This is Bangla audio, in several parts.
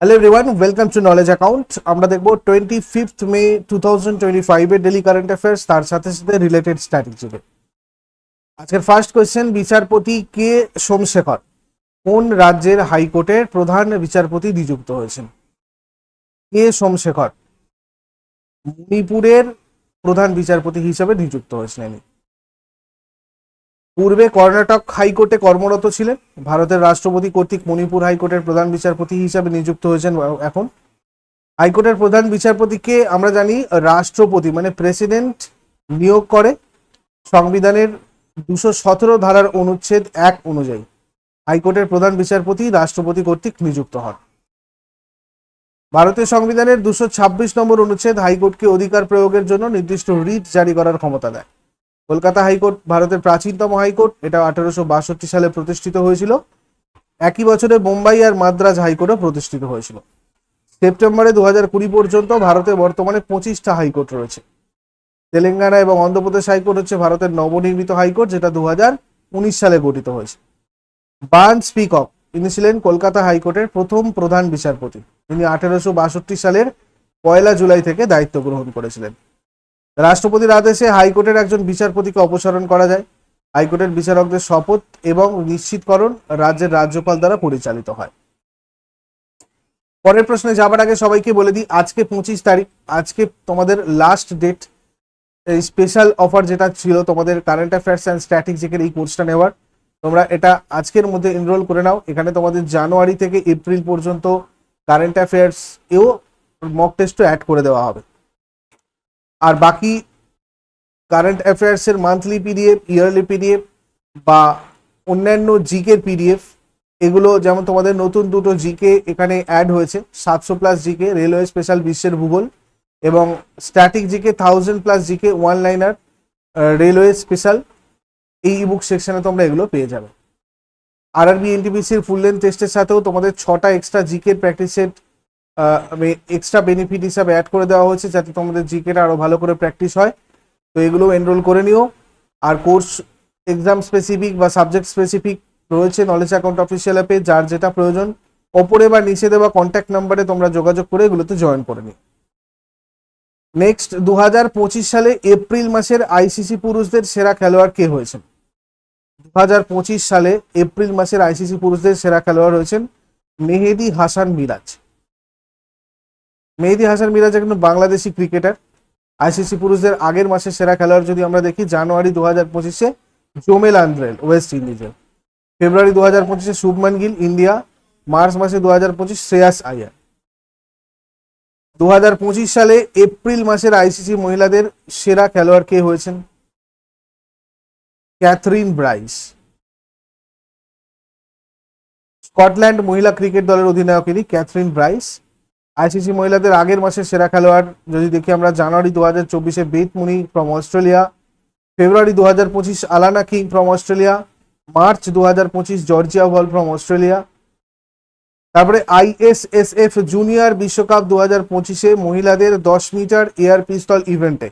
Hello everyone welcome to knowledge account আমরা দেখব twenty fifth May two thousand twenty ফাইভের ডেলি কারেন্ট অ্যাফেয়ার্স তার সাথে সাথে রিলেটেড স্ট্র্যাটেজিকে আজকের ফার্স্ট কোয়েশ্চেন বিচারপতি কে সোমশেখর? কোন রাজ্যের হাইকোর্টের প্রধান বিচারপতি নিযুক্ত হয়েছেন? কে সোমশেখর? মণিপুরের প্রধান বিচারপতি হিসেবে নিযুক্ত হয়েছেন। ইনি। পূর্বে কর্ণাটক হাইকোর্টে কর্মরত ছিলেন। ভারতের রাষ্ট্রপতি কর্তৃক মণিপুর হাইকোর্টের প্রধান বিচারপতি হিসাবে নিযুক্ত হয়েছেন এখন। হাইকোর্টের প্রধান বিচারপতিকে আমরা জানি রাষ্ট্রপতি মানে প্রেসিডেন্ট নিয়োগ করে। সংবিধানের দুশো সতেরো ধারার অনুচ্ছেদ এক অনুযায়ী হাইকোর্টের প্রধান বিচারপতি রাষ্ট্রপতি কর্তৃক নিযুক্ত হন। ভারতীয় সংবিধানের দুশো ছাব্বিশ নম্বর অনুচ্ছেদ হাইকোর্টকে অধিকার প্রয়োগের জন্য নির্দিষ্ট রিট জারি করার ক্ষমতা দেয়। কলকাতা হাইকোর্ট, ভারতের প্রাচীনতম হাইকোর্ট, এটা আঠারোশো বাষট্টি সালে প্রতিষ্ঠিত হয়েছিল। একই বছরে বোম্বাই আর মাদ্রাজ হাইকোর্টও প্রতিষ্ঠিত হয়েছিল। সেপ্টেম্বরে দু হাজার কুড়ি পর্যন্ত ভারতে বর্তমানে পঁচিশটা হাইকোর্ট রয়েছে। তেলেঙ্গানা এবং অন্ধ্রপ্রদেশ হাইকোর্ট হচ্ছে ভারতের নবনির্মিত হাইকোর্ট, যেটা দু হাজার উনিশ সালে গঠিত হয়েছে। বার্ন স্পিকক তিনি ছিলেন কলকাতা হাইকোর্টের প্রথম প্রধান বিচারপতি। তিনি আঠারোশো বাষট্টি সালের পয়লা জুলাই থেকে দায়িত্ব গ্রহণ করেছিলেন। রাষ্ট্রপতির আদেশে হাইকোর্টের একজন বিচারপতিকে অপসারণ করা যায়। হাইকোর্টের বিচারকদের শপথ এবং নিশ্চিতকরণ রাজ্যের রাজ্যপাল দ্বারা পরিচালিত হয়। পরের প্রশ্নে যাবার আগে সবাইকে বলে দিই, আজকে পঁচিশ তারিখ, আজকে তোমাদের লাস্ট ডেট এই স্পেশাল অফার যেটা ছিল তোমাদের কারেন্ট অ্যাফেয়ার্স অ্যান্ড স্ট্র্যাটেজিকের এই কোর্সটা নেওয়ার। তোমরা এটা আজকের মধ্যে এনরোল করে নাও। এখানে তোমাদের জানুয়ারি থেকে এপ্রিল পর্যন্ত কারেন্ট অ্যাফেয়ার্স এও মক টেস্টও অ্যাড করে দেওয়া হবে। আর বাকি কারেন্ট অ্যাফেয়ার্সের মান্থলি পিডিএফ ইয়ারলি পিডিএফ বা অন্যান্য জিকের পিডিএফ এগুলো যেমন তোমাদের নতুন দুটো জিকে এখানে অ্যাড হয়েছে, সাতশো প্লাস জিকে রেলওয়ে স্পেশাল বিশ্বের ভূগোল এবং static GK thousand plus GK one liner railway special এই ইবুক সেকশনে তোমরা এগুলো পেয়ে যাবে। আর আরবি এনটিপিসির ফুল লেন্থ টেস্টের সাথেও তোমাদের ছটা এক্সট্রা জিকের প্র্যাকটিস সেট এক্সট্রা বেনিফিট হিসাবে অ্যাড করে দেওয়া হয়েছে যাতে তোমাদের জিকেটা আরও ভালো করে প্র্যাকটিস হয়। তো এগুলো এনরোল করে নিও। আর কোর্স এক্সাম স্পেসিফিক বা সাবজেক্ট স্পেসিফিক রয়েছে নলেজ অ্যাকাউন্ট অফিসিয়াল অ্যাপে যার যেটা প্রয়োজন। ওপরে বা নিচে দেওয়া কন্ট্যাক্ট নাম্বারে তোমরা যোগাযোগ করে এগুলোতে জয়েন করে নিও। নেক্সট দু হাজার পঁচিশ সালে এপ্রিল মাসের আইসিসি পুরুষদের সেরা খেলোয়াড় কে হয়েছেন? দু হাজার পঁচিশ সালে এপ্রিল মাসের আইসিসি পুরুষদের সেরা খেলোয়াড় হয়েছেন মেহেদি হাসান মিরাজ। মেহেদি হাসান মিরাজ একজন বাংলাদেশি ক্রিকেটার। আইসিসি পুরুষদের আগের মাসের সেরা খেলোয়াড় যদি আমরা দেখি, জানুয়ারি দু হাজার পঁচিশে জোমেল আন্দ্রেল, ওয়েস্ট ইন্ডিজের। ফেব্রুয়ারি দু হাজার পঁচিশে শুভমান গিল, ইন্ডিয়া। মার্চ মাসে দু হাজার পঁচিশ শ্রেয়াস আয়ার। দু হাজার পঁচিশ সালে এপ্রিল মাসের আইসিসি মহিলাদের সেরা খেলোয়াড় কে হয়েছেন? Katherine Bryce. স্কটল্যান্ড মহিলা ক্রিকেট দলের অধিনায়ক ইনি, ক্যাথরিন ব্রাইস। আইসিসি মহিলাদের আগের মাসের সেরা খেলোয়াড়, যদি দেখি আমরা জানুয়ারি দু হাজার চব্বিশে বেথ মুনি ফ্রম অস্ট্রেলিয়া ফেব্রুয়ারি দু হাজার পঁচিশ Alana King from Australia March দু হাজার পঁচিশ জর্জিয়া ভল ফ্রম অস্ট্রেলিয়া তারপরে আইএসএসএফ জুনিয়র বিশ্বকাপ দু হাজার পঁচিশে মহিলাদের দশ মিটার এয়ার পিস্তল ইভেন্টে।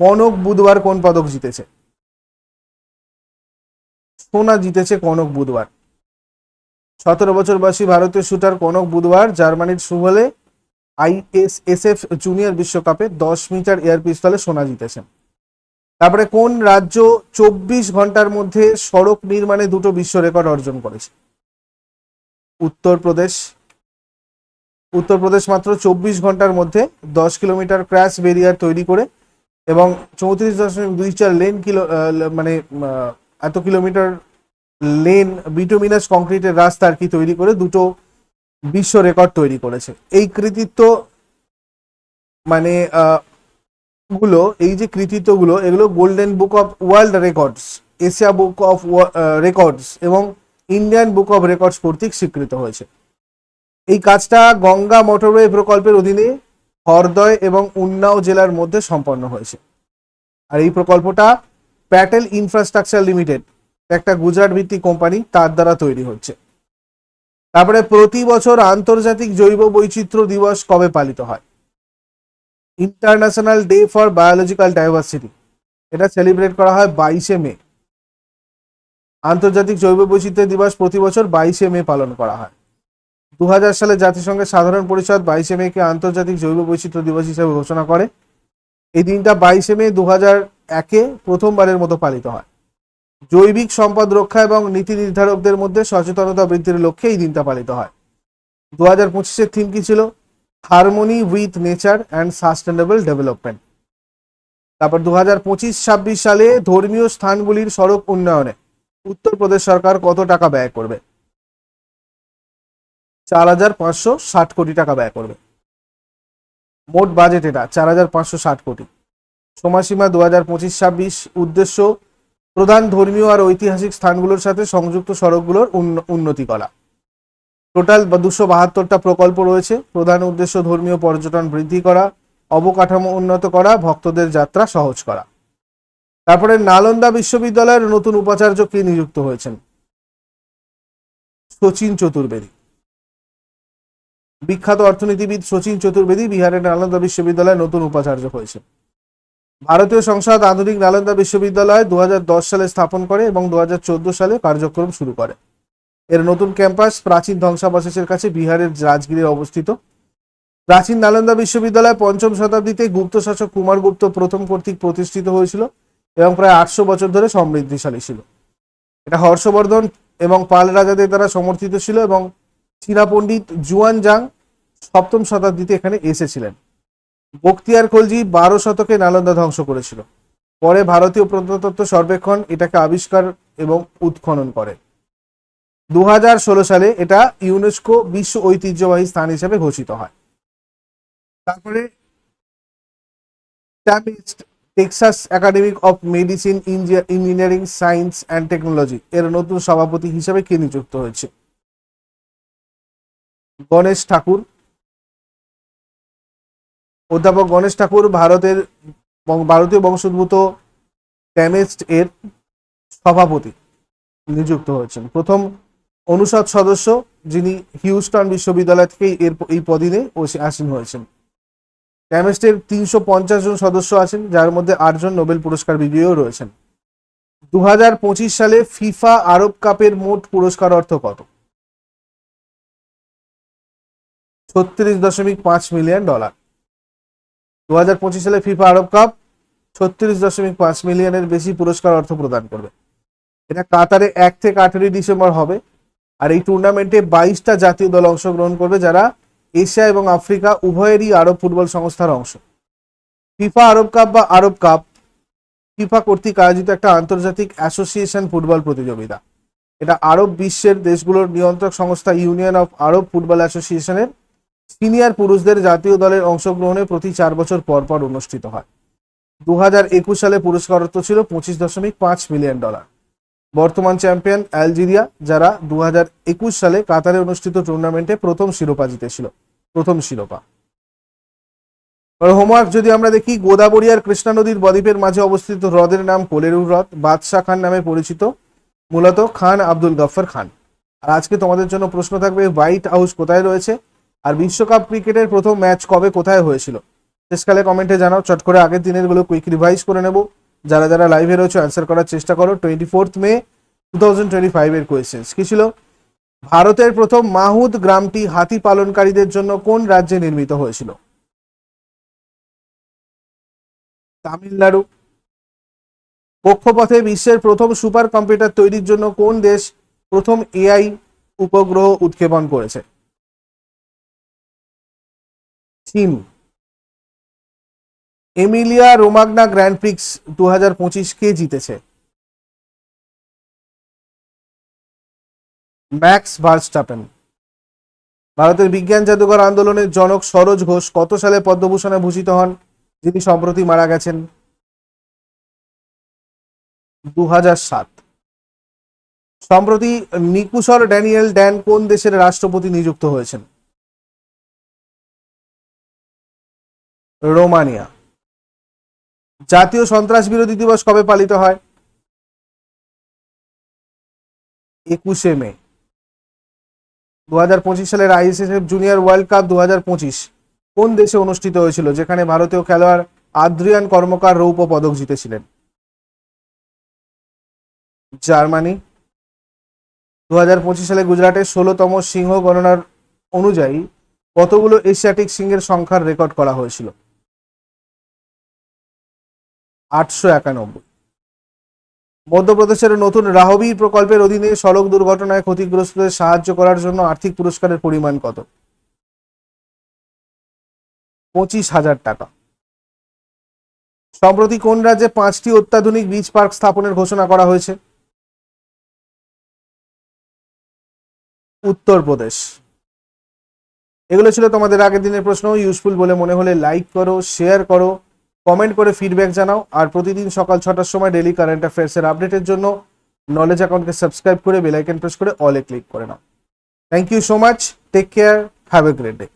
কনক বুধবার কোন পদক জিতেছে? সোনা জিতেছে কনক বুধবার। সতেরো বছর বয়সী ভারতীয় শুটার কনক বুধবার, জার্মানির সুভলে আইএসএসএফ জুনিয়র বিশ্বকাপে দশ মিটার এয়ার পিস্তলে সোনা জিতেছেন। তারপরে কোন রাজ্য চব্বিশ ঘণ্টার মধ্যে সড়ক নির্মাণে দুটো বিশ্ব রেকর্ড অর্জন করেছে? উত্তরপ্রদেশ। উত্তরপ্রদেশ মাত্র চব্বিশ ঘণ্টার মধ্যে দশ কিলোমিটার ক্র্যাশ বেরিয়ার তৈরি করে এবং চৌত্রিশ দশমিক দুই চার লেন কিলো মানে এত কিলোমিটার লেন বিটোমিনাস কংক্রিটের রাস্তা আর কি তৈরি করে দুটো বিশ্ব রেকর্ড তৈরি করেছে। এই কৃতিত্ব মানে গুলো, এই যে কৃতিত্বগুলো, এগুলো golden book of world records Asia book of records এবং ইন্ডিয়ান বুক অফ রেকর্ডস কর্তৃক স্বীকৃত হয়েছে। এই কাজটা গঙ্গা মোটরওয়ে প্রকল্পের অধীনে হরদয় এবং উন্নাও জেলার মধ্যে সম্পন্ন হয়েছে। আর এই প্রকল্পটা প্যাটেল ইনফ্রাস্ট্রাকচার লিমিটেড একটা গুজরাট ভিত্তিক কোম্পানি, তার দ্বারা তৈরি হচ্ছে। তারপরে প্রতি বছর আন্তর্জাতিক জৈব বৈচিত্র্য দিবস কবে পালিত হয়? International day for biological diversity এটা সেলিব্রেট করা হয় বাইশে মে। আন্তর্জাতিক জৈব বৈচিত্র্য দিবস প্রতি বছর বাইশে মে পালন করা হয়। দু হাজার সালে জাতিসংঘের সাধারণ পরিষদ বাইশে মেকে আন্তর্জাতিক জৈব বৈচিত্র্য দিবস হিসেবে ঘোষণা করে। এই দিনটা বাইশে মে দু হাজার একে প্রথমবারের মতো পালিত হয়। জৈবিক সম্পদ রক্ষা এবং নীতি নির্ধারকদের মধ্যে সচেতনতা বৃদ্ধির লক্ষ্যে এই দিনটা পালিত হয়। দু হাজার পঁচিশের থিম কি ছিল? Harmony with nature and sustainable development. তারপর দু হাজার পঁচিশ, ছাব্বিশ সালে ধর্মীয় স্থানগুলির সড়ক উন্নয়নে উত্তরপ্রদেশ সরকার কত টাকা ব্যয় করবে? চার হাজার পাঁচশো ষাট কোটি টাকা ব্যয় করবে। মোট বাজেট এটা, চার হাজার পাঁচশো ষাট কোটি। সময়সীমা দু হাজার পঁচিশ, ছাব্বিশ। উদ্দেশ্য প্রধান ধর্মীয় আর ঐতিহাসিক স্থানগুলোর সাথে সংযুক্ত সড়কগুলোর উন্ন- উন্নতি করা। টোটাল দুশো বাহাত্তরটা প্রকল্প রয়েছে। প্রধান উদ্দেশ্য ধর্মীয় পর্যটন বৃদ্ধি করা, অবকাঠামো উন্নত করা, ভক্তদের যাত্রা সহজ করা। তারপরে নালন্দা বিশ্ববিদ্যালয়ের নতুন উপাচার্য কে নিযুক্ত হয়েছেন? সচিন চতুর্বেদী। বিখ্যাত অর্থনীতিবিদ সচিন চতুর্বেদী বিহারের নালন্দা বিশ্ববিদ্যালয়ে নতুন উপাচার্য হয়েছে ভারতীয় সংসদ আধুনিক নালন্দা বিশ্ববিদ্যালয় দু হাজার দশ সালে স্থাপন করে এবং দু হাজার চোদ্দ সালে কার্যক্রম শুরু করে। এর নতুন ক্যাম্পাস প্রাচীন ধ্বংসাবশেষের কাছে বিহারের রাজগিরে অবস্থিত। প্রাচীন নালন্দা বিশ্ববিদ্যালয় পঞ্চম শতাব্দীতে গুপ্ত শাসক কুমারগুপ্ত প্রথম কর্তৃক প্রতিষ্ঠিত হয়েছিল এবং প্রায় আটশো বছর ধরে সমৃদ্ধিশালী ছিল। এটা হর্ষবর্ধন এবং পাল রাজাদের দ্বারা সমর্থিত ছিল এবং চীনা পণ্ডিত জুয়ান জাং সপ্তম শতাব্দীতে এখানে এসেছিলেন। বক্তিয়ার খলজি বারো শতকে নালন্দা ধ্বংস করেছিল। পরে ভারতীয় প্রত্নতত্ত্ব সর্বেক্ষণ এটাকে আবিষ্কার এবং উৎখনন করে। দুহাজার ষোলো সালে এটা ইউনেস্কো বিশ্ব ঐতিহ্যবাহী স্থান হিসেবে ঘোষিত হয়। তারপরে Texas academic of medicine engineering science and technology এর নতুন সভাপতি হিসেবে কে নিযুক্ত হয়েছে? গণেশ ঠাকুর অধ্যাপক গণেশ ঠাকুর ভারতের ভারতীয় বংশোদ্ভূত ট্যামেস্ট এর সভাপতি নিযুক্ত হয়েছেন। প্রথম অনুষদ সদস্য যিনি হিউস্টন বিশ্ববিদ্যালয় থেকে এর এই পদিনে আসীন হয়েছেন। ট্যামেস্টের তিনশো পঞ্চাশ জন সদস্য আছেন, যার মধ্যে আটজন নোবেল পুরস্কার বিজয়ীও রয়েছেন। দু হাজার পঁচিশ সালে ফিফা আরব কাপের মোট পুরস্কার অর্থ কত? ছত্রিশ দশমিক পাঁচ মিলিয়ন ডলার। দু হাজার পঁচিশ সালে ফিফা আরব কাপ ছত্রিশ দশমিক পাঁচ মিলিয়নের বেশি পুরস্কার অর্থ প্রদান করবে। এটা কাতারে এক থেকে আঠেরোই ডিসেম্বর হবে আর এই টুর্নামেন্টে বাইশটা জাতীয় দল অংশগ্রহণ করবে যারা এশিয়া এবং আফ্রিকা উভয়েরই আরব ফুটবল সংস্থার অংশ। ফিফা আরব কাপ বা আরব কাপ ফিফা কর্তৃক আয়োজিত একটা আন্তর্জাতিক অ্যাসোসিয়েশন ফুটবল প্রতিযোগিতা। এটা আরব বিশ্বের দেশগুলোর নিয়ন্ত্রক সংস্থা ইউনিয়ন অফ আরব ফুটবল অ্যাসোসিয়েশনের সিনিয়র পুরুষদের জাতীয় দলের অংশগ্রহণে প্রতি চার বছর পর পর অনুষ্ঠিত হয়। দু হাজার একুশ সালে পুরস্কার অর্থ ছিল পঁচিশ দশমিক পাঁচ মিলিয়ন ডলার। বর্তমান চ্যাম্পিয়ন অ্যালজেরিয়া, যারা দু একুশ সালে কাতারে অনুষ্ঠিত টুর্নামেন্টে প্রথম শিরোপা জিতেছিল, প্রথম শিরোপা। হোমওয়ার্ক যদি আমরা দেখি, গোদাবরী আর কৃষ্ণা নদীর বদ্বীপের মাঝে অবস্থিত হ্রদের নাম কোলেরু হ্রদ, বাদশাহ খান নামে পরিচিত মূলত খান আব্দুল গফর খান। আর আজকে তোমাদের জন্য প্রশ্ন থাকবে, হোয়াইট হাউস কোথায় রয়েছে? আর বিশ্বকাপ ক্রিকেটের প্রথম ম্যাচ কবে, কোথায় হয়েছিল? শেষকালে কমেন্টে জানাও, চট করে আগের দিনেরগুলো কুইক রিভাইজ করে নেব। যারা যারা লাইভে রয়েছে অ্যান্সার করার চেষ্টা করো। Twenty fourth May two thousand twenty ফাইভের কোয়েশ্চেন্স কি ছিল? ভারতের প্রথম মাহুদ গ্রামটি হাতি পালনকারীদের জন্য কোন রাজ্যে নির্মিত হয়েছিল? তামিলনাড়ু। কক্ষপথে বিশ্বের প্রথম সুপার কম্পিউটার তৈরির জন্য কোন দেশ প্রথম এআই উপগ্রহ উৎক্ষেপণ করেছে? চীন এমিলিয়া রোমাগনা গ্র্যান্ড প্রিক্স দু হাজার পঁচিশ কে জিতেছে। Max Verstappen. ভারতের বিজ্ঞান জাদুঘর আন্দোলনের জনক সরোজ ঘোষ কত সালে পদ্মভূষণে ভূষিত হন, যিনি সম্প্রতি মারা গেছেন? দু সাত। সম্প্রতি নিকুসর ড্যানিয়েল ড্যান কোন দেশের রাষ্ট্রপতি নিযুক্ত হয়েছেন? রোমানিয়া। জাতীয় সন্ত্রাস বিরোধী দিবস কবে পালিত হয়? একুশে মে। দু হাজার পঁচিশ সালের আইএসএসএফ জুনিয়র ওয়ার্ল্ড কাপ দু হাজার পঁচিশ কোন দেশে অনুষ্ঠিত হয়েছিল? যেখানে ভারতীয় খেলোয়াড় আদ্রিয়ান কর্মকার রৌপ্য পদক জিতেছিলেন। জার্মানি। দু হাজার পঁচিশ সালে গুজরাটের ষোলোতম সিংহ গণনার অনুযায়ী কতগুলো এশিয়াটিক সিংহের সংখ্যার রেকর্ড করা হয়েছিল? আটশো একানব্বই। মধ্যপ্রদেশের নতুন রাহবীর প্রকল্পের অধীনে সড়ক দুর্ঘটনায় ক্ষতিগ্রস্তদের সাহায্য করার জন্য আর্থিক পুরস্কারের পরিমাণ কত? পঁচিশ হাজার টাকা। সম্প্রতি কোন রাজ্যে পাঁচটি অত্যাধুনিক বিচ পার্ক স্থাপনের ঘোষণা করা হয়েছে? উত্তরপ্রদেশ। এগুলো ছিল তোমাদের আগের দিনের প্রশ্ন। ইউজফুল বলে মনে হলে লাইক করো শেয়ার করো। কমেন্ট করে ফিডব্যাক জানাও। আর প্রতিদিন সকাল ছটার সময় ডেলি কারেন্ট অ্যাফেয়ার্সের আপডেটের জন্য নলেজ অ্যাকাউন্টকে সাবস্ক্রাইব করে বেলাইকন প্রেস করে অলে ক্লিক করে নাও। Thank you so much take care have a great day